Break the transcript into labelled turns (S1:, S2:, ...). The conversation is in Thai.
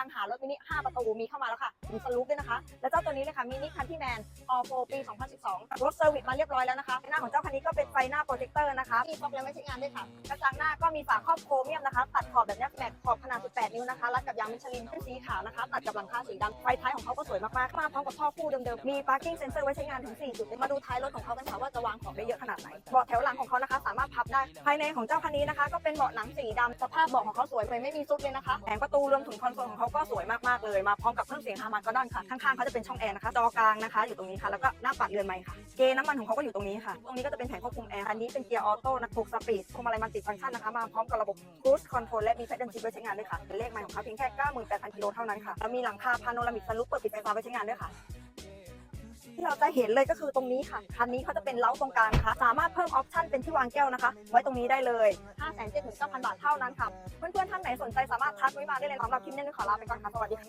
S1: ลังหารถมินิ5ประตูมีเข้ามาแล้วค่ะ มีสลูปด้วยนะคะ และเจ้าตัวนี้เลยค่ะมินิคันที่แมนออโฟปี 2012 รถเซอร์วิสมาเรียบร้อยแล้วนะคะ หน้าของเจ้าคันนี้ก็เป็นไฟหน้าโปรเจคเตอร์นะคะ มีฟอกแล้วไม่ใช้งานด้วยค่ะ กระจังหน้าก็มีฝาครอบโครเมียมนะคะ ตัดขอบแบบนี้แม็กขอบขนาด 18 นิ้วนะคะ รัดกับยางมิชลินเป็นสีขาวนะคะ ตัดกับหลังคาสีดำไฟท้ายของเขาก็สวยมากๆ มาพร้อมกับท่อคู่เดิมๆ มี parking sensor ไว้ใช้งานถึง 4 จุด มาดูท้ายรถของเขากันค่ะว่าจะวางของได้เยอะขนาดไหน เบาะแถวหลังของเขานะคะ สามารถพับได้ ภายในของเจ้าคันนี้นะคะ ก็เป็นเบาะหนังสีดำสภาพเบาะของเขาสวยเลยไม่มีซุดเลยนะคะแผงประตูรวมถึงคอนโซลของเขาก็สวยมากๆเลย มาพร้อมกับเครื่องเสียงฮาร์มนก็ดอนค่ะ ข้างๆเขาจะเป็นช่องแอร์นะคะจอกลางนะคะ อยู่ตรงนี้ค่ะ แล้วก็หน้าปัดเรือนไม้ค่ะ เกน้ำมันของเขาก็อยู่ตรงนี้ค่ะ ตรงนี้ก็จะเป็นแผงควบคุมแอร์ อันนี้เป็นเกียร์ออโต้นะ6สปีดคุมอะไรมันติดฟังก์ชันนะคะ มาพร้อมกับระบบ cruise control และมี pedal shift ไว้ใช้งานด้วยค่ะเลขไมล์ของเขาเพียงแค่ 98,000กิโลเท่านั้นค่ะ แล้วมีหลังคาพาโนรามิกซันรูฟเปิดปิดไฟฟ้าไว้ใช้งานด้วยค่ะที่เราจะเห็นเลยก็คือตรงนี้ค่ะ คันนี้เขาจะเป็นเล้าตรงกลางนะคะสามารถเพิ่มออปชั่นเป็นที่วางแก้วนะคะ ไว้ตรงนี้ได้เลย 5 7 9 0 0 0 บาทเท่านั้นค่ะ เพื่อนๆ ท่านไหนสนใจสามารถทักไว้มาได้เลยสำหรับคลิปนี้ขอลาไปก่อนค่ะ สวัสดีค่ะ